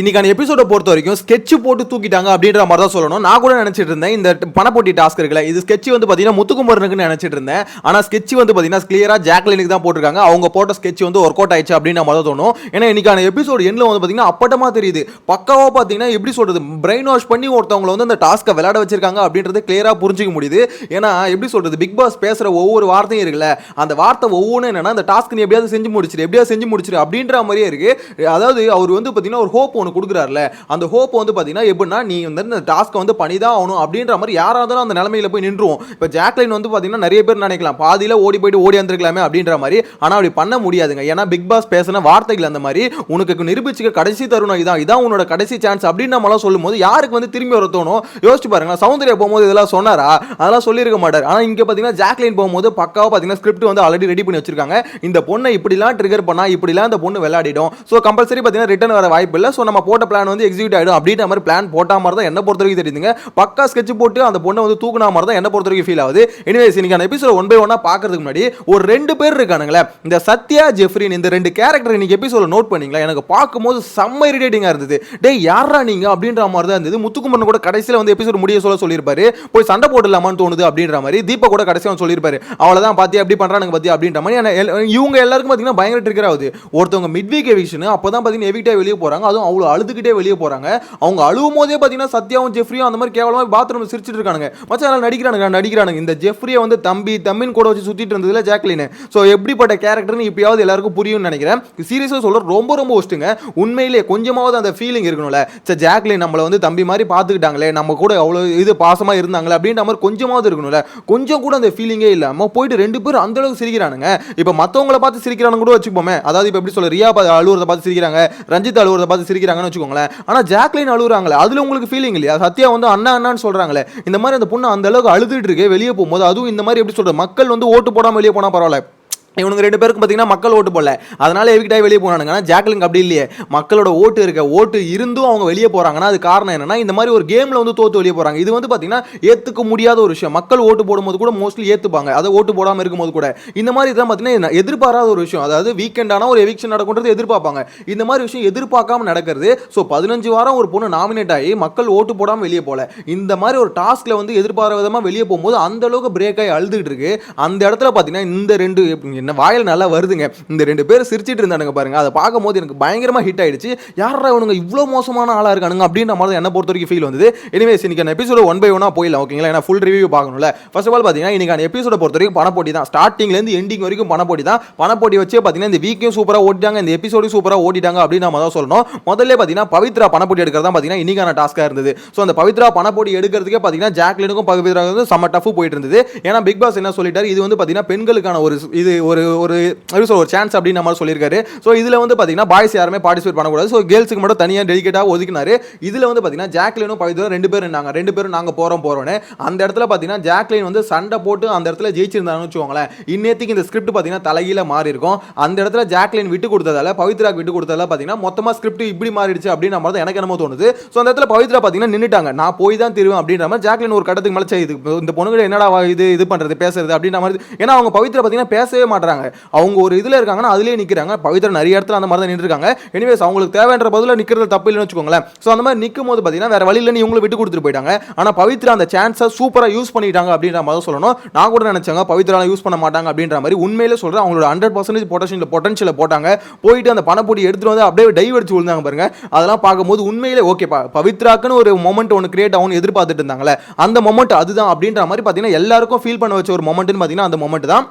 இன்னைக்கான எபிசோட பொறுத்த வரைக்கும் ஸ்கெட்ச் போட்டு தூக்கிட்டாங்க அப்படின்ற மாதிரி தான் சொல்லணும். நான் கூட நினைச்சிட்டு இருந்தேன் இந்த பணப்போட்டி டாஸ்க் இருக்குல்ல இது ஸ்கெட்ச் வந்து பாத்தீங்கன்னா முத்துக்குமரனுக்கு நினைச்சிட்டு இருந்தேன். ஆனா ஸ்கெட்ச் வந்து பாத்தீங்கன்னா கிளியரா ஜாக்லினுக்கு தான் போட்டிருக்காங்க. அவங்க போட்ட ஸ்கெட்ச் வந்து ஒர்க் அவுட் ஆயிடுச்சு அப்படின்ற மாதிரி தோணும். ஏன்னா இன்னைக்கான எபிசோடு எண்ணில் வந்து பாத்தீங்கன்னா அப்பட்டமா தெரியுது. பக்காவா பாத்தீங்கன்னா எப்படி சொல்றது பிரெயின் வாஷ் பண்ணி ஒருத்தவங்களை வந்து அந்த டாஸ்க்கை விளையாட வச்சிருக்காங்க அப்படின்றது கிளியரா புரிஞ்சுக்க முடியுது. ஏன்னா எப்படி சொல்றது பிக் பாஸ் பேசுற ஒவ்வொரு வார்த்தையும் இருக்குல்ல அந்த வார்த்தை ஒவ்வொன்றும் என்னன்னா அந்த டாஸ்க் நீ எப்படியாவது செஞ்சு முடிச்சிரு எப்படியாவது செஞ்சு முடிச்சிரு அப்படின்ற மாதிரியே இருக்கு. அதாவது அவர் வந்து பாத்தீங்கன்னா ஒரு ஹோப் ஒன்று கொடுக்குறாருல அந்த ஹோப் வந்து பாத்தீங்கன்னா எப்படின்னா நீ வந்து இந்த டாஸ்க்கை வந்து பண்ணி தான் ஆகணும் அப்படின்ற மாதிரி யாரா இருந்தாலும் அந்த நிலமையில போய் நின்றுவோம். இப்போ ஜாக்லைன் வந்து பார்த்தீங்கன்னா நிறைய பேர் நினைக்கலாம் பாதியில ஓடி போயிட்டு ஓடி வந்திருக்கலாமே அப்படின்ற மாதிரி ஆனால் அப்படி பண்ண முடியாதுங்க. ஏன்னா பிக் பாஸ் பேசின வார்த்தைகள் அந்த மாதிரி உனக்கு நிரூபிச்சுக்க கடைசி தருணம் இதான் இதான் உன்னோட கடைசி சான்ஸ் அப்படின்னு நம்மளாம் சொல்லும்போது யாருக்கு வந்து திரும்பி வர தோணும்? யோசிச்சு பாருங்க சௌந்தர்யா போகும்போது இதெல்லாம் சொன்னாரா? அதெல்லாம் சொல்லியிருக்க மாட்டார். ஆனால் இங்கே பார்த்தீங்கன்னா ஜாக்லைன் போகும்போது பக்காவாக பார்த்தீங்கன்னா ஸ்கிரிப்ட் வந்து ஆல்ரெடி ரெடி பண்ணி வச்சிருக்காங்க. இந்த பொண்ணை இப்படிலாம் ட்ரிகர் பண்ணா இப்படிலாம் இந்த பொண்ணு விளையாடிடும். ஸோ கம்பல்சரி பார்த்தீங்கன்னா ரிட்டர்ன் வர வாய்ப்பு இல்லை. ஸோ நம்ம போட்ட பிளான் வந்து எக்ஸிக்யூட் ஆகிடும் அப்படின்ற மாதிரி பிளான் போட்ட மாதிரி தான் என்ன பொறுத்த வரைக்கும் தெரியுதுங்க. பக்கா ஸ்கெட்ச் போட்டு அந்த பொண்ணை வந்து தூக்குன மாதிரி தான் என்ன பொறுத்த வரைக்கும் ஃபீல் ஆகுது. எனிவேஸ் இன்னைக்கான எபிசோட் ஒன் பை ஒன்னா பார்க்கறதுக்கு முன்னாடி ஒரு ரெண்டு பேர் இருக்கானுங்களே. இந்த சத்யா ஜெஃப்ரின் இந்த ரெண்டு கேரக்டர் இன்னைக்கு எபிசோட நோட் பண்ணீங்களா? எனக்கு பார்க்கும்போது செம்ம இரிட்டேட்டிங்காக இருந்தது. டேய் யாரா நீங்க? அப்படின்ற மாதிரி தான் இருந்தது. முத்துக்குமரன் கூட கடைசியில் வந்து எபிசோட் முடிய சொல்ல சொல்லியிருப்பாரு. போய் சண்டை போடலாமான்னு தோணுது அப்படின்ற மாதிரி தீபா கூட கடைசியாக சொல்லியிருப்பாரு. அவ்வளோதான் பார்த்து எப்படி பண்ணுறானுங்க பாத்தியா? அப்படின்ற மாதிரி. எல்- இவங்க எல்லாருக்கும் பார்த்தீங்கன்னா பயங்கர ட்ரிகர் ஆகுது. ஒருத்தவங்க மிட் வீக் எவிக்ஷன் அப்போ தான் பார்த்தீங்கன்னா எவிட்டாக வெளியே போகிறாங்க அதுவும் அவ்வளோ அழுதுகிட்டே வெளியே போகிறாங்க அவங்க அழுவும் போதே பார்த்தீங்கன்னா சத்யாவும் ஜெஃப்ரியும் அந்த மாதிரி கேவலமாக பாத்ரூம் சிரிச்சிட்டு இருக்கானுங்க. மச்சா நல்லா நடிக்கிறானுங்க நடிக்கிறானுங்க. இந்த ஜெஃப்ரியை வந்து தம்பி தம்பின் கூட வச்சு சுற்றிட்டு இருந்ததுல ஜாக்லின். ஸோ எப்படிப்பட்ட கேரக்டர்னு இப்பயாவது எல்லாருக்கும் புரியும்னு நினைக்கிறேன். சீரியஸாக சொல்ற ரொம்ப ரொம்ப ஒஸ்ட்டுங்க உண்மையிலேயே கொஞ்சமாவது அந்த ஃபீலிங் இருக்கணும்ல. சார் ஜாக்லின் நம்மளை வந்து தம்பி மாதிரி பார்த்துக்கிட்டாங்களே நம்ம கூட அவ்வளோ இது பாசமாக இருந்தாங்களே அப்படின்ற மாதிரி கொஞ்சமாவது இருக்கணும்ல. கொஞ்சம் கூட அந்த ஃபீலிங்கே இல்லாமல் போயிட்டு ரெண்டு பேரும் அந்த அளவுக்கு சிரிக்கிறானுங்க. இப்போ மற்றவங்கள பார்த்து சிரிக்கிறானு கூட வச்சுப்போமே அதாவது இப்போ எப்படி சொல்ல ரியா அழுவுறதை பார்த்து சிரிக்கிறாங்க ரஞ்சித் அழுவுறதை பார்த்து சிரிக்கிறாங்க. அழுகிறாங்கன்னு வச்சுக்கோங்களேன். ஆனால் ஜாக்லின் அழுகுறாங்களே அதில் உங்களுக்கு ஃபீலிங் இல்லையா? சத்யா வந்து அண்ணா அண்ணான்னு சொல்கிறாங்களே இந்த மாதிரி அந்த பொண்ணு அந்த அளவுக்கு அழுதுட்டு இருக்கு வெளியே போகும்போது அதுவும் இந்த மாதிரி எப்படி சொல்றது? மக்கள் வந்து ஓட்டு போடாமல் வெளியே போனால் பரவாயில்ல. இவனுங்க ரெண்டு பேருக்கும் பார்த்தீங்கன்னா மக்கள் ஓட்டு போடல. அதனால எவிக்டாய் வெளியே போனானுங்கன்னா ஆனால் ஜாக்லின் அப்படி இல்லையே. மக்களோட ஓட்டு இருக்க ஓட்டு இருந்தும் அவங்க வெளியே போகிறாங்கன்னா அது காரணம் என்னன்னா இந்த மாதிரி ஒரு கேமில் வந்து தோற்று வெளியே போகிறாங்க இது வந்து பார்த்தீங்கன்னா ஏற்றுக்க முடியாத ஒரு விஷயம். மக்கள் ஓட்டு போடும்போது கூட மோஸ்ட்லி ஏற்றுப்பாங்க அதை ஓட்டு போடாமல் இருக்கும்போது கூட. இந்த மாதிரி இதெல்லாம் பார்த்தீங்கன்னா எதிர்பாராத ஒரு விஷயம். அதாவது வீக்கெண்டான ஒரு எவிக்ஷன் நடக்கும்ன்றது எதிர்பார்ப்பாங்க. இந்த மாதிரி விஷயம் எதிர்பார்க்காம நடக்கிறது. ஸோ பதினஞ்சு வாரம் ஒரு பொண்ணு நாமினேட் ஆகி மக்கள் ஓட்டு போடாமல் வெளியே போகல. இந்த மாதிரி ஒரு டாஸ்கில் வந்து எதிர்பாராத விதமாக வெளியே போகும்போது அந்த அளவுக்கு பிரேக் ஆகி அழுதுகிட்டு இருக்கு. அந்த இடத்துல பார்த்தீங்கன்னா இந்த ரெண்டு என்ன வாயில் நல்லா வருதுங்க. இந்த ரெண்டு பேர் சிரிச்சிட்டு இருந்தானுங்க பாருங்க. அதை பார்க்கும்போது எனக்கு பயங்கரமாக ஹிட் ஆயிடுச்சு. யாரா இவனுங்க இவ்வளோ மோசமான ஆளாக இருக்கானுங்க அப்படின்ற மாதிரி தான் என்ன பொறுத்த வரைக்கும் ஃபீல் வந்தது. எனிவேஸ் இன்னைக்கு எபிசோட ஒன் பை ஒன்னாக போயிடலாம் ஓகேங்களா ஏன்னா ஃபுல் ரிவ்யூ பார்க்கணும்ல. ஃபர்ஸ்ட் ஆஃப் ஆல் பார்த்தீங்கன்னா இன்னைக்கான எபிசோட பொறுத்த வரைக்கும் பணப்போட்டி தான். ஸ்டார்டிங்லேருந்து எண்டிங் வரைக்கும் பணப்போட்டி தான். பணப்போட்டி வச்சே பார்த்தீங்கன்னா இந்த வீக்கையும் சூப்பராக ஓட்டிட்டாங்க இந்த எபிசோடையும் சூப்பராக ஓட்டிட்டாங்க அப்படின்னு நம்ம தான் சொல்லணும். முதல்ல பார்த்தீங்கன்னா பவித்ரா பணப்போட்டி எடுக்கிறது தான் பார்த்தீங்கன்னா இன்னைக்கான டாஸ்க்காக இருந்தது. ஸோ அந்த பவித்ரா பணப்போட்டி எடுக்கிறதுக்கே பார்த்தீங்கன்னா ஜாக்லினுக்கும் பவித்ரா வந்து செம்ம டஃப் போயிட்டு இருந்தது. ஏன்னா பிக் பாஸ் என்ன சொல்லிட்டாரு? இது வந்து பார்த்தீங்கன்னா பெண்களுக்கான ஒரு இது ஒரு ஒரு எப்படி சொல்ல, ஒரு சான்ஸ் அப்படின்னு மாதிரி சொல்லியிருக்காரு. ஸோ இதில் வந்து பார்த்தீங்கன்னா பாய்ஸ் யாருமே பார்ட்டிசிபேட் பண்ணக்கூடாது. ஸோ கேர்ள்ஸுக்கு மட்டும் தனியாக டெடிக்கேட்டாக ஒதுக்கினாரு. இதில் வந்து பார்த்தீங்கன்னா ஜாக்லினும் பவித்ரா ரெண்டு பேரும் இருந்தாங்க. ரெண்டு பேரும் நாங்கள் போகிறோம் போகிறோன்னு அந்த இடத்துல பார்த்தீங்கன்னா ஜாக்லின் வந்து சண்டை போட்டு அந்த இடத்துல ஜெயிச்சிருந்தாங்கன்னு வச்சுக்கோங்களேன். இன்னேத்துக்கு இந்த ஸ்கிரிப்ட் பார்த்தீங்கன்னா தலையில மாறி இருக்கும் அந்த இடத்துல ஜாக்லின் விட்டு கொடுத்ததால பவித்ராக்கு விட்டு கொடுத்ததால பார்த்தீங்கன்னா மொத்தமாக ஸ்கிரிப்ட் இப்படி மாறிடுச்சு அப்படின்னு மாதிரி தான் எனக்கு என்னமோ தோணுது. ஸோ அந்த இடத்துல பவித்ரா பார்த்தீங்கன்னா நின்றுட்டாங்க நான் போய் தான் திருவேன் அப்படின்ற மாதிரி ஜாக்லின் ஒரு கட்டத்துக்கு மேலே இது இந்த பொண்ணுகிட்ட என்னடா இது இது பண்ணுறது பேசுறது? அப்படின்ற மாதிரி. ஏன்னா அவங்க பவித்ரா பார்த்தீங்கன்னா பேசவே மாட்டாங்க. அவங்க ஒரு இதில் இருக்காங்கன்னா அதுலேயே நிற்கிறாங்க பவித்ரா நிறைய இடத்துல அந்த மாதிரி தான் நின்றுருக்காங்க. எனிவேஸ் அவங்களுக்கு தேவைன்ற பதிலாக நிற்கிறது தப்பு இல்லைன்னு வச்சுக்கோங்களேன். ஸோ அந்த மாதிரி நிற்கும் போது பார்த்தீங்கன்னா வேறு வழியில் இவங்களை விட்டு கொடுத்துட்டு போயிட்டாங்க. ஆனால் பவித்ரா அந்த சான்ஸை சூப்பராக யூஸ் பண்ணிட்டாங்க அப்படின்ற மாதிரி சொல்லணும். நான் கூட நினச்சாங்க பவித்ரா யூஸ் பண்ண மாட்டாங்க அப்படின்ற மாதிரி உண்மையிலே சொல்கிறேன் அவங்களோட ஹண்ட்ரட் பர்சன்டேஜ் பொட்டன்ஷியல் பொட்டன்ஷியலை போட்டாங்க. போயிட்டு அந்த பணப்பொடி எடுத்துகிட்டு வந்து அப்படியே டைவ் அடிச்சு விழுந்தாங்க பாருங்க. அதெல்லாம் பார்க்கும்போது உண்மையிலே ஓகேப்பா பவித்ராக்குன்னு ஒரு மொமெண்ட் ஒன்று கிரியேட் ஆகும் எதிர்பார்த்துட்டு இருந்தாங்களே. அந்த மொமெண்ட் அதுதான் அப்படின்ற மாதிரி பார்த்தீங்கன்னா எல்லாருக்கும் ஃபீல் பண்ண வச்ச ஒரு மொமெண்ட்னு பார்த்தீங்கன்னா அந்த மொமெண்ட் தான்.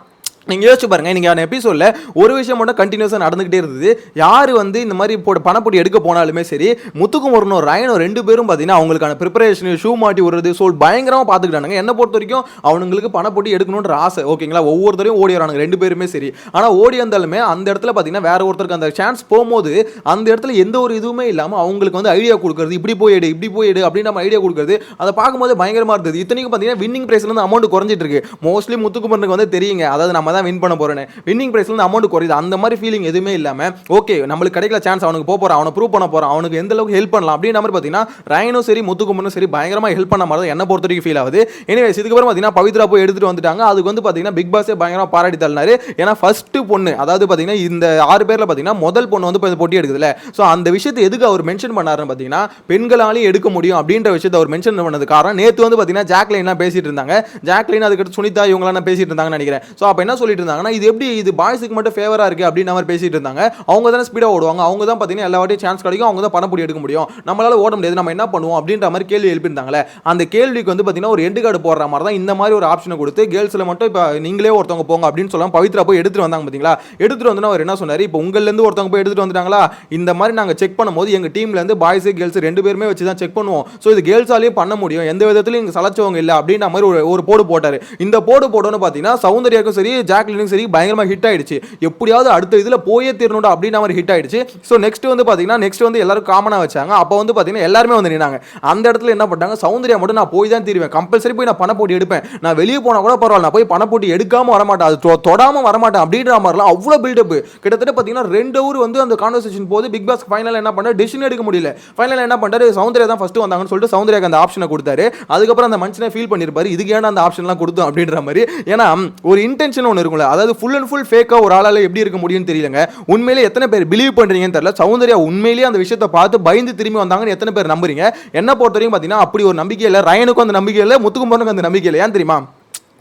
நீங்கள் யோசிச்சு பாருங்கள் நீங்கள் அந்த எபிசோடில் ஒரு விஷயம் மட்டும் கண்டினியூஸாக நடந்துகிட்டே இருந்தது. யார் வந்து இந்த மாதிரி இப்போ பணப்பொடி எடுக்க போனாலுமே சரி முத்துக்குமரனும் ரயனும் ரெண்டு பேரும் பார்த்தீங்கன்னா அவங்களுக்கான ப்ரிப்பரேஷன் ஷூ மாட்டி விடுறது சோல் பயங்கரமாக பார்த்துக்கிட்டானுங்க என்ன பொறுத்த வரைக்கும் அவனுங்களுக்கு பணப்பொடி எடுக்கணுன்ற ஆசை. ஓகேங்களா? ஒவ்வொருத்தரையும் ஓடி வரானுங்க ரெண்டு பேருமே சரி. ஆனால் ஓடி வந்தாலுமே அந்த இடத்துல பார்த்தீங்கன்னா வேற ஒருத்தருக்கு அந்த சான்ஸ் போகும்போது அந்த இடத்துல எந்த ஒரு இதுவுமே இல்லாமல் அவங்களுக்கு வந்து ஐடியா கொடுக்குறது இப்படி போயிடு இப்படி போயிடு அப்படின்னு நம்ம ஐடியா கொடுக்குறது அதை பார்க்கும்போது பயங்கரமாக இருந்தது. இத்தனைக்கும் பார்த்தீங்கன்னா வின்னிங் ப்ரைஸ்லேருந்து அமௌண்ட் குறைஞ்சிட்டு இருக்கு. மோஸ்ட்லி முத்துக்குமரனுக்கு வந்து தெரியுங்க. அதாவது நம்ம தான் தான் வின் பண்ண போறேன்னு வின்னிங் பிரைஸ்ல இருந்து அமௌண்ட் குறையுது. அந்த மாதிரி ஃபீலிங் எதுவுமே இல்லாமல் ஓகே நம்மளுக்கு கிடைக்கல சான்ஸ் அவனுக்கு போக போறான் அவனை ப்ரூவ் பண்ண போறான் அவனுக்கு எந்த அளவுக்கு ஹெல்ப் பண்ணலாம் அப்படின்ற மாதிரி பார்த்தீங்கன்னா ரயனும் சரி முத்துக்குமனும் சரி பயங்கரமாக ஹெல்ப் பண்ண மாதிரி தான் என்ன பொறுத்த வரைக்கும் ஃபீல் ஆகுது. எனிவேஸ் இதுக்கப்புறம் பார்த்தீங்கன்னா பவித்ரா போய் எடுத்துட்டு வந்துட்டாங்க. அதுக்கு வந்து பார்த்தீங்கன்னா பிக் பாஸே பயங்கரமாக பாராட்டி தள்ளினாரு. ஏன்னா ஃபர்ஸ்ட் பொண்ணு அதாவது பார்த்தீங்கன்னா இந்த ஆறு பேரில் பார்த்தீங்கன்னா முதல் பொண்ணு வந்து இப்போ போட்டி எடுக்குதுல ஸோ அந்த விஷயத்தை எதுக்கு அவர் மென்ஷன் பண்ணாருன்னு பார்த்தீங்கன்னா பெண்களாலையும் எடுக்க முடியும் அப்படின்ற விஷயத்தை அவர் மென்ஷன் பண்ணது காரணம். நேற்று வந்து பார்த்தீங்கன்னா ஜாக்லைன்லாம் பேசிட்டு இருந்தாங்க. ஜாக்லைன் அதுக்கடுத்து சுனிதா இவங்களாம் பேசிட்டு இருந்தாங்கன்னு நினைக்கிறேன். ஸோ அப்போ என்ன சொல்லிட்டு இருந்தாங்கன்னா இது எப்படி இது பாய்ஸுக்கு மட்டும் ஃபேவராக இருக்குது அப்படின்னு மாதிரி பேசிட்டு இருந்தாங்க. அவங்க தானே ஸ்பீடாக ஓடுவாங்க. அவங்க தான் பார்த்தீங்கன்னா எல்லா வாட்டியும் சான்ஸ் கிடைக்கும். அவங்க தான் பணப்பொடி எடுக்க முடியும். நம்மளால் ஓட முடியாது. நம்ம என்ன பண்ணுவோம் அப்படின்ற மாதிரி கேள்வி எழுப்பியிருந்தாங்களே. அந்த கேள்விக்கு வந்து பார்த்தீங்கன்னா ஒரு எண்டு கார்டு போடுற மாதிரி தான் இந்த மாதிரி ஒரு ஆப்ஷனை கொடுத்து கேர்ள்ஸில் மட்டும் இப்போ நீங்களே ஒருத்தவங்க போங்க அப்படின்னு சொல்லாம பவித்ரா போய் எடுத்துட்டு வந்தாங்க பார்த்தீங்களா எடுத்துகிட்டு வந்து அவர் என்ன சொன்னார்? இப்போ உங்கள்லேருந்து ஒருத்தவங்க போய் எடுத்துட்டு வந்துட்டாங்களா? இந்த மாதிரி நாங்கள் செக் பண்ணும்போது எங்கள் டீம்லேருந்து பாய்ஸ் கேர்ள்ஸ் ரெண்டு பேருமே வச்சு தான் செக் பண்ணுவோம். ஸோ இது கேர்ள்ஸாலேயும் பண்ண முடியும். எந்த விதத்துலையும் இங்கே சலைச்சவங்க இல்லை அப்படின்ற மாதிரி ஒரு ஒரு போடு போட்டார். இந்த போடு போடணும்னு பார்த்தீங்கன்னா சௌந்தர்யாக்கும் சரி ஜாக்லினும் சரி பயங்கரமாக ஹிட் ஆயிடுச்சு. எப்படியாவது அடுத்த இதில் போயே தீரணும்டா அப்படின்ற மாதிரி ஹிட் ஆயிடுச்சு. ஸோ நெக்ஸ்ட் வந்து பார்த்தீங்கன்னா நெக்ஸ்ட் வந்து எல்லாரும் காமனாக வச்சாங்க. அப்போ வந்து பார்த்தீங்கன்னா எல்லாருமே வந்து நின்னாங்க. அந்த இடத்துல என்ன பண்ணாங்க சௌந்தர்யா மட்டும் நான் போய் தான் தீருவேன். கம்பல்சரி போய் நான் பண போட்டி எடுப்பேன். நான் வெளியே போனால் கூட பரவாயில்ல. நான் போய் பண போட்டி எடுக்காம வரமாட்டேன். அது தொ- வரமாட்டேன் அப்படின்ற மாதிரிலாம் அவ்வளோ பில்டப் கிட்டத்தட்ட பார்த்தீங்கன்னா ரெண்டு ஊர் வந்து அந்த கான்வர்சேஷன் போது பிக் பாஸ் ஃபைனல் என்ன பண்ண டிசிஷன் எடுக்க முடியல. ஃபைனல் என்ன பண்ணாரு சௌந்தர்யா தான் ஃபஸ்ட்டு வந்தாங்கன்னு சொல்லிட்டு சௌந்தர்யாக்கு அந்த ஆப்ஷனை கொடுத்தாரு. அதுக்கப்புறம் அந்த மனுஷனை ஃபீல் பண்ணியிருப்பாரு இதுக்கு ஏன்னா அந்த ஆப்ஷன்லாம் கொடுத்தோம் அப்படின்ற மாதிரி. ஏன்னா ஒரு இன்டென்ஷன் ஒன்று இருக்கும்ல. அதாவது ஃபுல் அண்ட் ஃபுல் ஃபேக்காக ஒரு ஆளால எப்படி இருக்க முடியும்னு தெரியலங்க. உண்மையிலே எத்தனை பேர் பிலீவ் பண்றீங்கன்னு தெரியல. சௌந்தர்யா உண்மையிலேயே அந்த விஷயத்தை பார்த்து பயந்து திரும்பி வந்தாங்கன்னு எத்தனை பேர் நம்புறீங்க? என்ன பொறுத்த வரைக்கும் பார்த்தீங்கன்னா அப்படி ஒரு நம்பிக்கை இல்லை. ரயனுக்கும் அந்த நம்பிக்கை இல்லை. முத்துக்குமரனுக்கும் அந்த நம்பிக்கை இல்லை ஏன் தெரியுமா?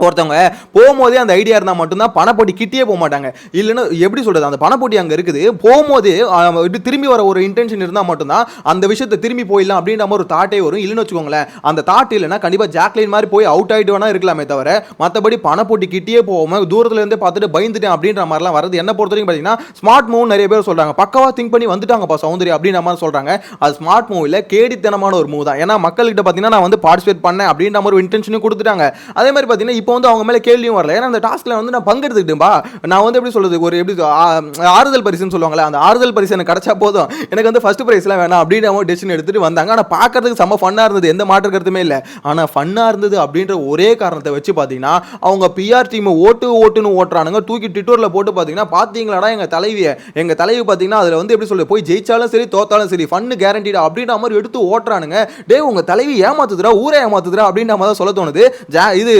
ஒருத்தவங்க போகும்போதே அந்த ஐடியா இருந்தால் மட்டும்தான் பணப்போட்டி கிட்டே போக மாட்டாங்க. இல்லைன்னா எப்படி சொல்கிறது அந்த பணப்போட்டி அங்கே இருக்குது. போகும்போது இப்படி திரும்பி வர ஒரு இன்டென்ஷன் இருந்தால் மட்டும்தான் அந்த விஷயத்தை திரும்பி போயிடலாம் அப்படின்ற மாதிரி ஒரு தாட்டே வரும். இல்லைன்னு வச்சுக்கோங்களேன் அந்த தாட் இல்லைன்னா கண்டிப்பாக ஜாக்லைன் மாதிரி போய் அவுட் ஆகிட்டு வேணா இருக்கலாமே தவிர மற்றபடி பணப்போட்டி கிட்டே போகாம தூரத்துலேருந்தே பார்த்துட்டு பயந்துட்டேன் அப்படின்ற மாதிரிலாம் வரது என்ன பொறுத்த வரைக்கும் பார்த்தீங்கன்னா ஸ்மார்ட் மூவ் நிறைய பேர் சொல்கிறாங்க பக்கவாக திங்க் பண்ணி வந்துட்டாங்கப்பா சௌந்தரி அப்படின்ற மாதிரி சொல்கிறாங்க அது ஸ்மார்ட் மூவ் இல்லை கேடித்தனமான ஒரு மூவ் தான். ஏன்னா மக்கள்கிட்ட பார்த்தீங்கன்னா நான் வந்து பார்ட்டிசிபேட் பண்ணேன் அப்படின்ற மாதிரி ஒரு இன்டென்ஷனும் கொடுத்துட்டாங்க. அதே மாதிரி பார்த்தீங்கன்னா இப்போ வந்து அவங்க மேலே கேள்வியும் வரல. ஏன்னா அந்த டாஸ்கில் வந்து நான் பங்கெடுத்துக்கிட்டேன்பா. நான் வந்து எப்படி சொல்றது ஒரு எப்படி ஆறுதல் பரிசுன்னு சொல்லுவாங்களே அந்த ஆறுதல் பரிசு எனக்கு கிடச்சா போதும். எனக்கு வந்து ஃபர்ஸ்ட் ப்ரைஸ்லாம் வேணாம் அப்படின்ற மாதிரி டெசிஷன் எடுத்துட்டு வந்தாங்க. ஆனால் பார்க்கறதுக்கு செம்ம ஃபன்னாக இருந்தது. எந்த மாற்று கருத்துமே இல்லை. ஆனால் ஃபன்னாக இருந்தது அப்படின்ற ஒரே காரணத்தை வச்சு பார்த்தீங்கன்னா அவங்க பிஆர் டீம் ஓட்டு ஓட்டுன்னு ஓட்டுறானுங்க. தூக்கி ட்விட்டரில் போட்டு பார்த்தீங்கன்னா பார்த்தீங்களாடா எங்கள் தலைவியை. எங்கள் தலைவி பார்த்தீங்கன்னா அதில் வந்து எப்படி சொல்லு போய் ஜெயிச்சாலும் சரி தோத்தாலும் சரி ஃபன்னு கேரண்டீடா அப்படின்ற மாதிரி எடுத்து ஓட்டுறானுங்க. டேய் உங்க தலைவி ஏமாத்துதுடா ஊரை ஏமாத்துதுடா அப்படின்ற மாதிரி தான் சொல்ல தோணுது. ஜா இது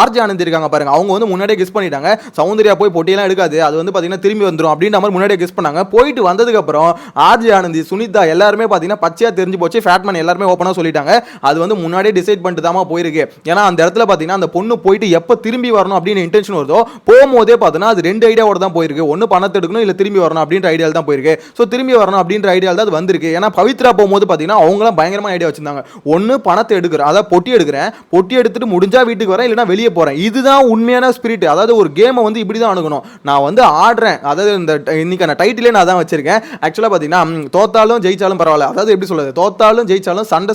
ஆர்ஜி ஆனந்த் இருக்காங்க பாருங்க. அவங்க வந்து முன்னாடியே கெஸ் பண்ணிட்டாங்க. சௌந்தர்யா போய் பொட்டியெல்லாம் எடுக்காது. அது வந்து பார்த்தீங்கன்னா திரும்பி வந்துடும் அப்படின்ற மாதிரி முன்னாடியே கெஸ் பண்ணாங்க. போயிட்டு வந்ததுக்கப்புறம் ஆர்ஜி ஆனந்தி சுனிதா எல்லாருமே பார்த்தீங்கன்னா பச்சையாக தெரிஞ்சு போச்சு. ஃபேட்மேன் எல்லாருமே ஓப்பனாக சொல்லிட்டாங்க. அது வந்து முன்னாடியே டிசைட் பண்ணிட்டு தான் போயிருக்கு. ஏன்னா அந்த இடத்துல பார்த்தீங்கன்னா அந்த பொண்ணு போயிட்டு எப்போ திரும்பி வரணும் அப்படின்னு இன்டென்ஷன் வருதோ போகும்போதே பார்த்தீங்கன்னா அது ரெண்டு ஐடியாவோட தான் போயிருக்கு. ஒன்று பணத்தை எடுக்கணும் இல்லை திரும்பி வரணும் அப்படின்ற ஐடியாவில் தான் போயிருக்கு. ஸோ திரும்பி வரணும் அப்படின்ற ஐடியாவில் தான் அது வந்திருக்கு. ஏன்னா பவித்ரா போகும்போது பார்த்தீங்கன்னா அவங்களாம் பயங்கரமாக ஐடியா வச்சிருந்தாங்க. ஒன்று பணத்தை எடுக்கிறேன் அதாவது பொட்டி எடுக்கிறேன் பொட்டி எடுத்துட்டு முடிஞ்சா வீட்டுக்கு வரேன் இல்லைனா வெளியே போகிறேன் இதுதான் உண்மையான ஸ்பிரிட் அதாவது ஒரு கேமை வந்து இப்படி தான் அணுகணும். நான் வந்து ஆடுறேன். அதாவது இந்த இன்னைக்கான டைட்டிலே நான் தான் வச்சிருக்கேன். ஆக்சுவலாக பார்த்தீங்கன்னா தோத்தாலும் ஜெயிச்சாலும் பரவாயில்ல. அதாவது எப்படி சொல்கிறது தோத்தாலும் ஜெயிச்சாலும் சண்டை